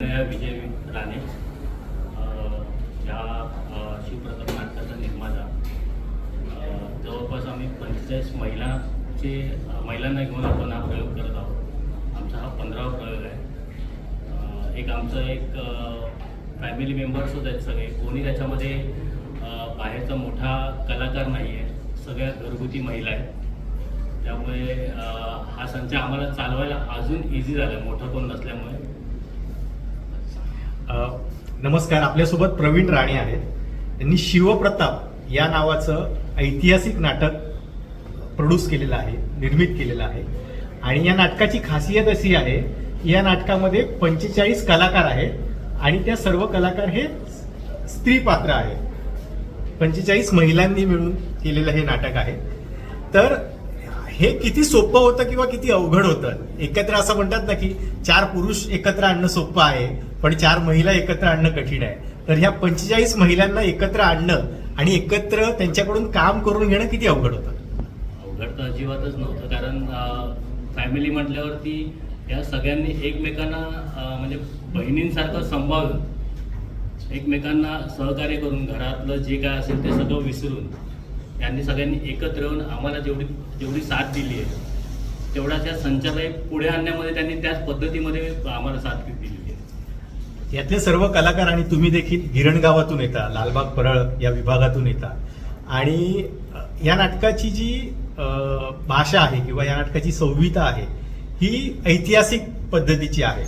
विजय राणे ह्या या नाटकाचा निर्माता. जवळपास आम्ही पंचेचाळीस महिलाचे महिलांना घेऊन आपण हा प्रयोग करत आहोत. आमचा हा पंधरावा प्रयोग आहे. एक आमचं एक फॅमिली मेंबर्सच आहेत सगळे. कोणी त्याच्यामध्ये बाहेरचा मोठा कलाकार नाही आहे सगळ्या घरगुती महिला आहेत. त्यामुळे हा संच आम्हाला चालवायला अजून इझी झाला आहे मोठं कोण नसल्यामुळे. नमस्कार. आपल्यासोबत प्रवीण राणे आहेत. त्यांनी शिवप्रताप या नावाचं ऐतिहासिक नाटक प्रोड्यूस केलेलं आहे निर्मित केलेलं आहे. आणि या नाटकाची खासियत अशी आहे या नाटकामध्ये पंचेचाळीस कलाकार आहेत आणि त्या सर्व कलाकार हे स्त्री पात्र आहे पंचेचाळीस महिलांनी मिळून केलेलं हे नाटक आहे. तर हे किती सोपं होतं किंवा किती अवघड होतं? एकत्र असं म्हणतात ना की चार पुरुष एकत्र आणणं सोपं आहे पण चार महिला एकत्र आणणं कठीण आहे. तर ह्या पंचेचाळीस महिलांना एकत्र आणणं आणि एकत्र त्यांच्याकडून काम करून घेणं किती अवघड होतं? अवघड तर अजिबातच नव्हतं कारण फॅमिली म्हटल्यावरती या सगळ्यांनी एकमेकांना म्हणजे बहिणींसारखं सांभाळून एकमेकांना सहकार्य करून घरातलं जे काय असेल ते सगळं विसरून यांनी सगळ्यांनी एकत्र येऊन आम्हाला जेवढी जेवढी साथ दिली आहे तेवढा त्या संचालय पुढे आणण्यामध्ये त्यांनी त्याच पद्धतीमध्ये आम्हाला साथ दिलेली आहे. यातले सर्व कलाकार आणि तुम्ही देखील गिरणगावातून येता लालबाग परळ या विभागातून येता. आणि या नाटकाची जी भाषा आहे किंवा या नाटकाची संहिता आहे ही ऐतिहासिक पद्धतीची आहे.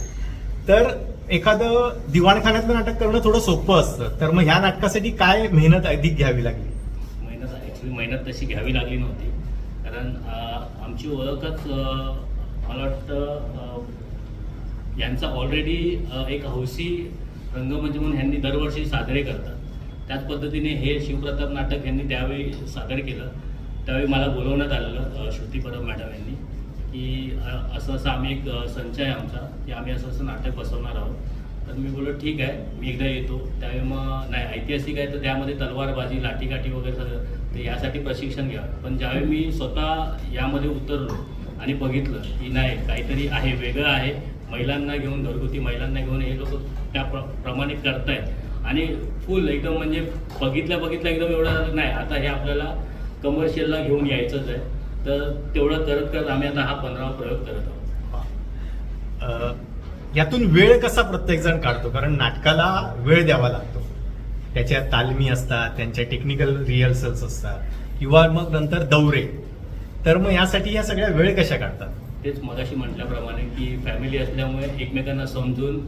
तर एखादं दिवाणखान्यातलं नाटक करणं थोडं सोपं असतं तर मग ह्या नाटकासाठी काय मेहनत अधिक घ्यावी लागली? ॲक्च्युली मेहनत तशी घ्यावी लागली नव्हती. कारण आमची ओळखच मला वाटतं यांचा ऑलरेडी एक हौसी रंगमंच म्हणजे म्हणून ह्यांनी दरवर्षी साजरे करतात. त्याच पद्धतीने हे शिवप्रताप नाटक यांनी त्यावेळी सादर केलं. त्यावेळी मला बोलवण्यात आलेलं श्रुती परब मॅडम यांनी की असं असं आम्ही एक संच आहे आमचा की आम्ही असं असं नाटक बसवणार आहोत. तर मी बोललो ठीक आहे मी एकदा येतो. त्यावेळी मग नाही ऐतिहासिक आहे तर त्यामध्ये तलवारबाजी लाठीकाठी वगैरे सगळं तर यासाठी प्रशिक्षण घ्यावं पण ज्यावेळी मी स्वतः यामध्ये उतरलो आणि बघितलं की नाही काहीतरी आहे वेगळं आहे. महिलांना घेऊन घरगुती महिलांना घेऊन हे लोक त्या प्र प्रमाणे करतायत. आणि फुल एकदम म्हणजे बघितल्या बघितल्या एकदम एवढं नाही आता हे आपल्याला कमर्शियलला घेऊन यायचंच आहे. तर तेवढं करत करत आम्ही आता हा पंधरावा प्रयोग करत आहोत. यातून वेळ कसा प्रत्येक जण काढतो? कारण नाटकाला वेळ द्यावा लागतो. त्याच्या तालमी असतात त्यांच्या टेक्निकल रिहर्सल्स असतात किंवा मग नंतर दौरे. तर मग यासाठी या सगळ्या वेळ कशा काढतात? तेच मगाशी म्हटल्याप्रमाणे की फॅमिली असल्यामुळे एकमेकांना समजून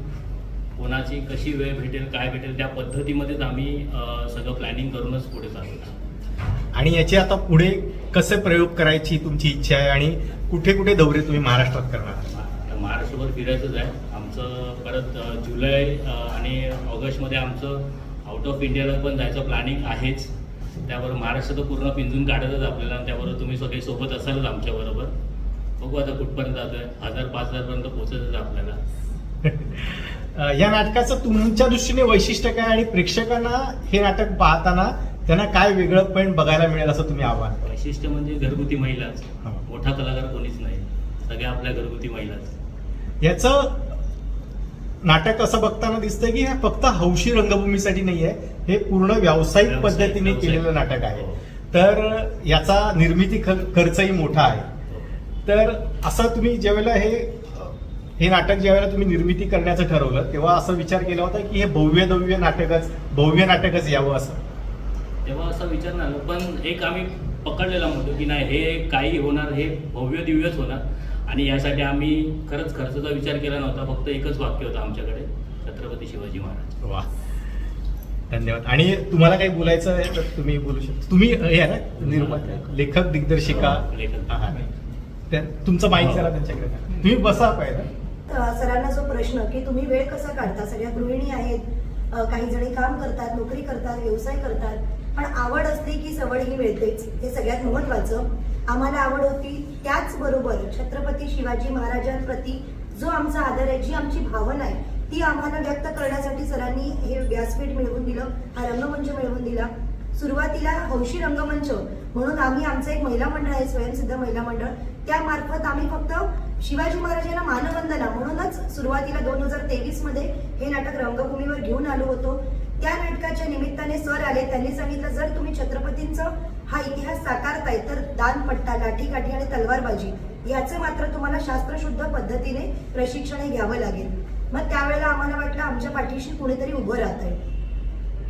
कोणाची कशी वेळ भेटेल काय भेटेल त्या पद्धतीमध्येच आम्ही सगळं प्लॅनिंग करूनच पुढे चालतो आणि याचे आता पुढे कसे प्रयोग करायची तुमची इच्छा आहे आणि कुठे कुठे दौरे तुम्ही महाराष्ट्रात करणार? महाराष्ट्रभर फिरायचंच आहे. आमचं परत जुलै आणि ऑगस्टमध्ये आमचं आउट ऑफ इंडियाला पण जायचं प्लॅनिंग आहेच. त्याबरोबर महाराष्ट्र तर पूर्ण पिंजून काढतच आपल्याला आणि त्याबरोबर तुम्ही सगळे सोबत असालच आमच्याबरोबर बघू आता कुठपर्यंत जातोय. हजार पाच हजारपर्यंत पोहोचतच आपल्याला. या नाटकाचं तुमच्या दृष्टीने वैशिष्ट्य काय आणि प्रेक्षकांना हे नाटक पाहताना त्यांना काय वेगळं पण बघायला मिळेल असं तुम्ही आव्हान? वैशिष्ट्य म्हणजे घरगुती महिलाच. हा. मोठा कलाकार कोणीच नाही. सगळ्या आपल्या घरगुती महिलाच. याचं नाटक असं बघताना दिसतंय की हे फक्त हौशी रंगभूमीसाठी नाही आहे हे पूर्ण व्यावसायिक पद्धतीने. केलेलं नाटक आहे. तर याचा निर्मिती खर- खर्चही मोठा आहे. तर असं तुम्ही ज्यावेळेला हे हे नाटक ज्यावेळेला तुम्ही निर्मिती करण्याचं ठरवलं तेव्हा असं विचार केला होता की हे भव्य दव्य नाटकच भव्य नाटकच यावं असं? तेव्हा असा विचार नाही आला. पण एक आम्ही पकडलेला म्हणतो की नाही हे काही होणार हे भव्य दिव्यच होणार. आणि यासाठी आम्ही खरंच खर्चाचा विचार केला नव्हता फक्त एकच वाक्य होतं आमच्याकडे छत्रपती शिवाजी महाराज. वा. धन्यवाद. आणि तुम्हाला काही बोलायचं आहे तर तुम्ही बोलू शकता. तुम्ही हे आहे ना निर्माता लेखक दिग्दर्शिका हो, लेखक. आहात. तुमचं माईक जरा त्यांच्याकडे द्या. तुम्ही बसा पाहिजे सरांना जो प्रश्न की तुम्ही वेळ कसा काढता? सगळ्या गृहिणी आहेत काही जणी काम करतात नोकरी करतात व्यवसाय करतात पण आवड असते की सवड ही मिळतेच. हे सगळ्यात महत्वाचं. आम्हाला आवड होती. त्याचबरोबर छत्रपती शिवाजी महाराजांप्रती जो आमचा आदर आहे जी आमची भावना आहे ती आम्हाला व्यक्त करण्यासाठी सरांनी हे व्यासपीठ मिळवून दिलं हा रंगमंच मिळवून दिला. सुरुवातीला हौशी रंगमंच म्हणून आम्ही आमचं एक महिला मंडळ आहे स्वयंसिद्ध महिला मंडळ. त्यामार्फत आम्ही फक्त शिवाजी महाराजांना मानवंदना म्हणूनच सुरुवातीला दोन हजार तेवीसमध्ये हे नाटक रंगभूमीवर घेऊन आलो होतो. त्या नाटकाच्या निमित्ताने सर आले. त्यांनी सांगितलं जर तुम्ही छत्रपतींचं हा इतिहास साकारताय तर दानपट्टा लाठीकाठी आणि तलवारबाजी याचं मात्र तुम्हाला शास्त्रशुद्ध पद्धतीने प्रशिक्षण हे घ्यावं लागेल. मग त्यावेळेला आम्हाला वाटलं आमच्या पाठीशी कुणीतरी उभं राहत आहे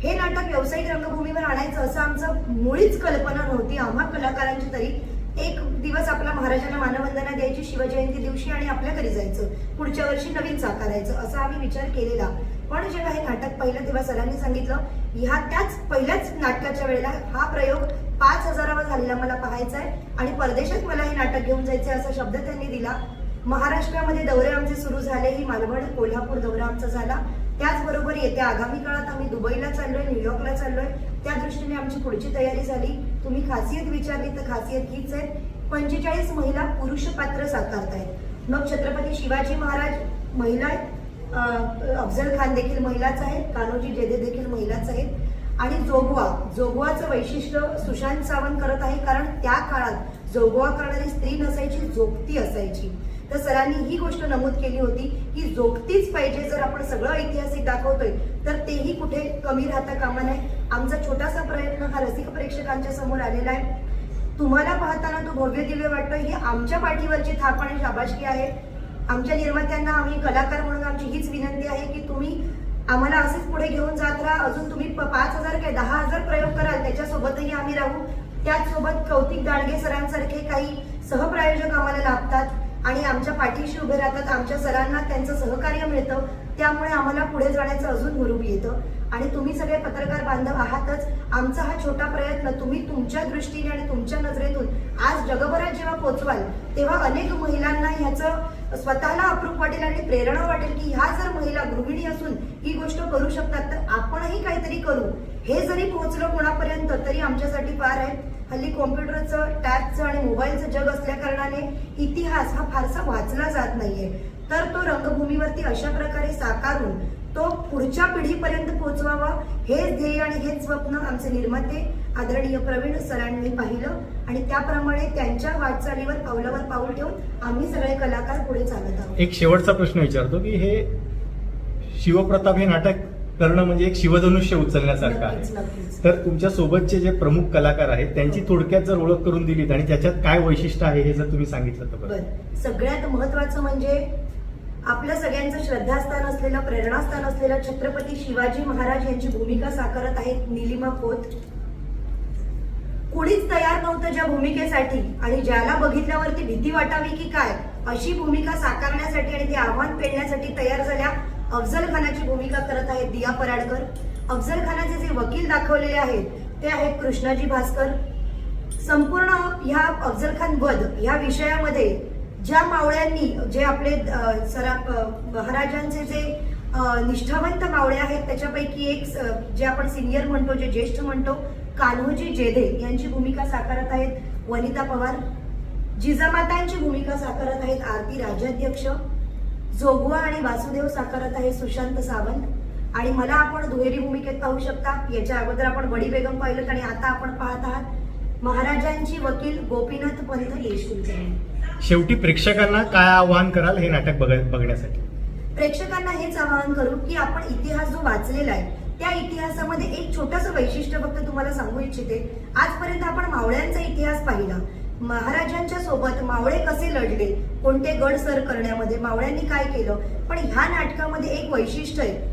हे नाटक व्यावसायिक रंगभूमीवर आणायचं असं आमचं मुळीच कल्पना नव्हती. आम्हा कलाकारांची तरी एक दिवस आपला महाराजांना मानवंदना द्यायची शिवजयंती दिवशी आणि आपल्या घरी जायचं पुढच्या वर्षी नवीन साकारायचं असा आम्ही विचार केलेला. पण जेव्हा हे नाटक पहिलं तेव्हा सरांनी सांगितलं ह्या त्याच पहिल्याच नाटकाच्या वेळेला हा प्रयोग पाच हजारावर झालेला मला पाहायचा आहे आणि परदेशात मला हे नाटक घेऊन जायचे असा शब्द त्यांनी दिला. महाराष्ट्रामध्ये दौरे आमचे सुरू झाले ही मालवण कोल्हापूर दौरा आमचा झाला. त्याचबरोबर येत्या आगामी काळात आम्ही दुबईला चाललोय न्यूयॉर्कला चाललोय. त्या दृष्टीने आमची पुढची तयारी झाली. तुम्ही खासियत विचारली तर खासियत हीच आहे. पंचेचाळीस महिला पुरुष पात्र आहेत मग छत्रपती शिवाजी महाराज महिला आहेत अफजल खान देखील महिलाच आहेत कान्होजी जेदे देखील महिलाच आहेत. आणि जोगवा जोगवाचं वैशिष्ट्य सुशांत सावंत करत आहे कारण त्या काळात जोगवा करणारी स्त्री नसायची जोगती असायची. तर सरांनी ही गोष्ट नमूद केली होती की जोगतीच पाहिजे जर आपण सगळं ऐतिहासिक दाखवतोय तर तेही कुठे कमी राहता कामा नये. आमचा छोटासा प्रयत्न हा रसिक प्रेक्षकांच्या समोर आलेला आहे. तुम्हाला पाहताना तो भव्य दिव्य वाटतोय ही आमच्या पाठीवरची थाप आणि शाबासकी आहे. आमच्या निर्मात्यांना आम्ही कलाकार म्हणून आमची हीच विनंती आहे की तुम्ही आम्हाला असेच पुढे घेऊन जात राहा. अजून तुम्ही प- पाच हजार काय दहा हजार प्रयोग कराल त्याच्यासोबतही आम्ही राहू. त्याचसोबत कौतिक दांडगे सरांसारखे काही सहप्रायोजक आम्हाला लाभतात आणि आमच्या पाठीशी उभे राहतात. आमच्या सरांना त्यांचं सहकार्य मिळतं. त्यामुळे आम्हाला पुढे जाण्याचं अजून हुरूप येतं. आणि तुम्ही सगळे पत्रकार बांधव आहातच. आमचा हा छोटा प्रयत्न तुम्ही तुमच्या दृष्टीने आणि तुमच्या नजरेतून आज जगभरात जेव्हा पोचवाल तेव्हा अनेक महिलांना ह्याचं स्वतःला अप्रूप वाटेल आणि प्रेरणा वाटेल की ह्या जर महिला गृहिणी असून ही गोष्ट करू शकतात तर आपणही काहीतरी करू. हे जरी पोहोचलं कोणापर्यंत तरी आमच्यासाठी फार आहे. हल्ली कॉम्प्युटरचं टॅबचं आणि मोबाईलचं जग असल्या कारणाने इतिहास हा फारसा वाचला जात नाहीये. तर तो रंगभूमीवरती अशा प्रकारे साकारून तो पुढच्या पिढीपर्यंत पोहोचवावा हेच ध्येय आणि हेच स्वप्न आमचे निर्माते आदरणीय प्रवीण सरांनी पाहिलं आणि त्याप्रमाणे त्यांच्या वाटचालीवर पावलावर पाऊल ठेवून आम्ही सगळे कलाकार पुढे चालत आहोत. एक शेवटचा प्रश्न विचारतो की हे शिवप्रताप हे नाटक करणं म्हणजे एक शिवधनुष्य उचलण्यासारखं आहे. तर तुमच्या सोबतचे जे प्रमुख कलाकार आहेत त्यांची थोडक्यात जर ओळख करून दिलीत आणि त्याच्यात काय वैशिष्ट्य आहे हे जर तुम्ही सांगितलं तर बर. सगळ्यात महत्वाचं म्हणजे आपल्या सगळ्यांचं श्रद्धास्थान असलेलं प्रेरणास्थान असलेलं छत्रपती शिवाजी महाराज यांची भूमिका साकारत आहेत निलिमा खोत. कुणीच तयार नव्हतं ज्या भूमिकेसाठी आणि ज्याला बघितल्यावरती भीती वाटावी की काय अशी भूमिका साकारण्यासाठी आणि ते आव्हान पेलण्यासाठी तयार झाल्या अफजल खानाची भूमिका करत आहेत दिया पराडकर. अफजल खानाचे जे वकील दाखवलेले आहेत ते आहेत कृष्णाजी भास्कर. संपूर्ण ह्या अफजल खान वध ह्या विषयामध्ये ज्या मावळ्यांनी जे आपले सरा महाराजांचे जे निष्ठावंत मावळे आहेत त्याच्यापैकी एक जे आपण सिनियर म्हणतो जे ज्येष्ठ म्हणतो कान्होजी जेधे यांची भूमिका साकारत आहेत वनिता पवार. जिजामातांची भूमिका साकारत आहेत आरती राज्याध्यक्ष जोगवा आणि वासुदेव साकारत आहे सुशांत सावंत. आणि मला आपण दुहेरी भूमिकेत पाहू शकता. याच्या अगोदर आपण बडी बेगम पाहिलं आणि आता आपण पाहत आहात. महाराजांची वकील गोपीनाथ पंत यश शेवटी प्रेक्षकांना काय आवाहन कराल हे नाटक बघण्यासाठी? प्रेक्षकांना हेच आवाहन करू की आपण इतिहास जो वाचलेला आहे त्या इतिहासामध्ये एक छोटस वैशिष्ट्य फक्त तुम्हाला सांगू इच्छिते. आजपर्यंत आपण मावळ्यांचा इतिहास पाहिला. महाराजांच्या सोबत मावळे कसे लढले कोणते गड सर करण्यामध्ये मावळ्यांनी काय केलं पण ह्या नाटकामध्ये एक वैशिष्ट्य आहे.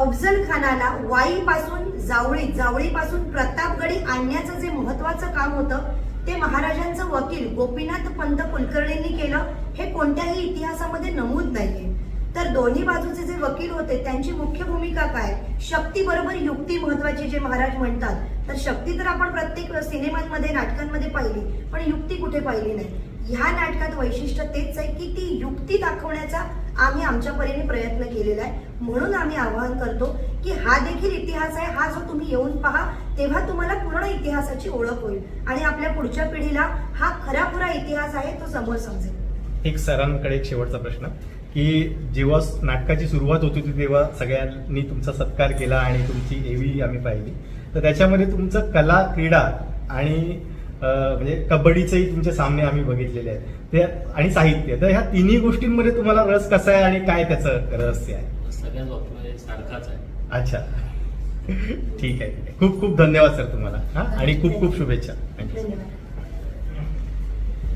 अफजल खानाला वाईपासून जावळी जावळीपासून प्रतापगडी आणण्याचं जे महत्वाचं काम होतं ते महाराजांचं वकील गोपीनाथ पंत कुलकर्णींनी केलं हे कोणत्याही इतिहासामध्ये नमूद नाहीये. तर दोन्ही बाजूचे जे वकील होते त्यांची मुख्य भूमिका काय? शक्ती बरोबर युक्ती महत्वाची जे महाराज म्हणतात. तर शक्ती तर आपण प्रत्येक सिनेमांमध्ये नाटकांमध्ये पाहिली पण युक्ती कुठे पाहिली नाही? ह्या नाटकात वैशिष्ट्य तेच आहे की ती युक्ती दाखवण्याचा आम्ही आमच्या परीने प्रयत्न केलेला आहे. म्हणून आम्ही आवाहन करतो की हा देखील इतिहास आहे हा जो तुम्ही येऊन पहा तेव्हा तुम्हाला पूर्ण इतिहासाची ओळख होईल. आणि आपल्या पुढच्या पिढीला हा खरा खुरा इतिहास आहे तो समोर समजेल. एक सरांकडे एक शेवटचा प्रश्न की जेव्हा नाटकाची सुरुवात होती तेव्हा सगळ्यांनी तुमचा सत्कार केला आणि तुमची एवी आम्ही पाहिली. तर त्याच्यामध्ये तुमचं कला क्रीडा आणि म्हणजे कबड्डीचेही तुमचे सामने आम्ही बघितलेले आहेत. ते आणि साहित्य. तर ह्या तिन्ही गोष्टींमध्ये तुम्हाला रस कसा आहे आणि काय त्याचं रहस्य आहे? सगळ्या बाबतीमध्ये सारखाच आहे. अच्छा. ठीक आहे. खूप खूप धन्यवाद सर तुम्हाला. हां? आणि खूप खूप शुभेच्छा. थँक्यू